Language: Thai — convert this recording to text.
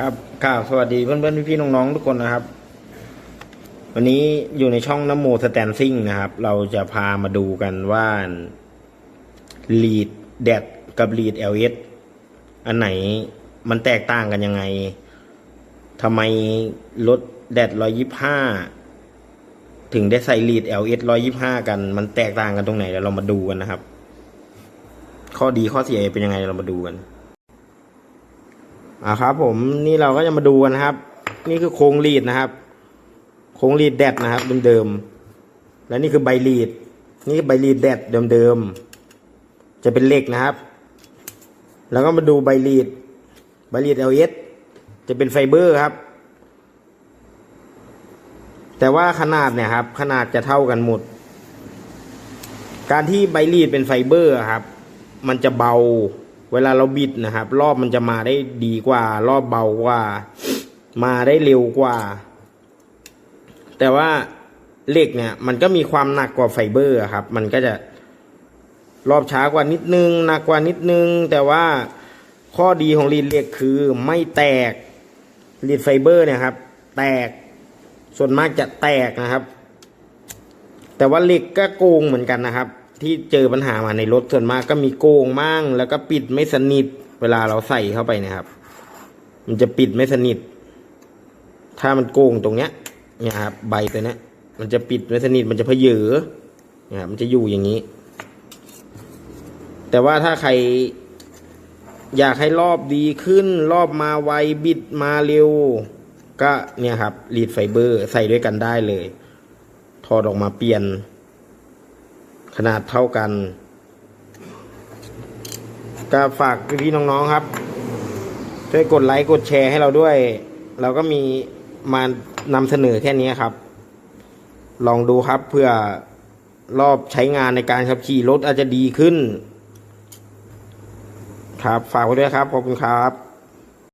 ครับข่าวสวัสดีเพื่อนเพื่อนพี่ๆน้องๆทุกคนนะครับ วันนี้อยู่ในช่องน้ำโมสแตนซิ่งนะครับ เราจะพามาดูกันว่าลีดแดดกับลีดเอลเอสอันไหนมันแตกต่างกันยังไงทำไมรถแดดร้อยยิบห้าถึงได้ใส่ลีดเอลเอสร้อยยิบห้ากัน มันแตกต่างกันตรงไหนเดี๋ยวเรามาดูกันนะครับ ข้อดีข้อเสียเป็นยังไงเรามาดูกัน อ่าครับ ผมนี่เราก็จะมาดูกันนะครับ นี่คือโครงลีดนะครับ โครงลีดแดดนะครับเดิมๆและนี่คือใบลีด นี่ใบลีดแดดเดิมๆจะเป็นเหล็กนะครับ แล้วก็มาดูใบลีด ใบลีด LS จะเป็นไฟเบอร์ครับ แต่ว่าขนาดเนี่ยครับ ขนาดจะเท่ากันหมด การที่ใบลีดเป็นไฟเบอร์ครับ มันจะเบา เวลาเราบิดนะครับ รอบมันจะมาได้ดีกว่า รอบเบากว่า มาได้เร็วกว่า แต่ว่าเหล็กเนี่ย มันก็มีความหนักกว่าไฟเบอร์ครับ มันก็จะรอบช้ากว่านิดนึงหนักกว่านิดนึง แต่ว่าข้อดีของลีดเหล็กคือไม่แตกลีดไฟเบอร์เนี่ยครับ แตกส่วนมากจะแตกนะครับ แต่ว่าเหล็กก็โกงเหมือนกันนะครับ ที่เจอปัญหามาในรถส่วนมากก็มีโกงมั่งแล้วก็ปิดไม่สนิท เวลาเราใส่เข้าไปเนะครับ มันจะปิดไม่สนิท ถ้ามันโกงตรงเนี้ยเนี่ยครับใบตัวเนี้ยมันจะปิดไม่สนิทมันจะเพเยอเนี่ยครับมันจะอยู่อย่างนี้ แต่ว่าถ้าใครอยากให้รอบดีขึ้น รอบมาไวบิดมาเร็ว ก็เนี่ยครับรีดไฟเบอร์ใส่ด้วยกันได้เลย ถอดออกมาเปลี่ยน ขนาดเท่ากันก็ฝากพี่ๆน้องๆครับ ช่วยกดไลค์กดแชร์ให้เราด้วย เราก็มีมานำเสนอแค่นี้ครับ ลองดูครับเพื่อรอบใช้งานในการขับขี่รถอาจจะดีขึ้น ครับ ฝากไว้ด้วยครับ ขอบคุณครับ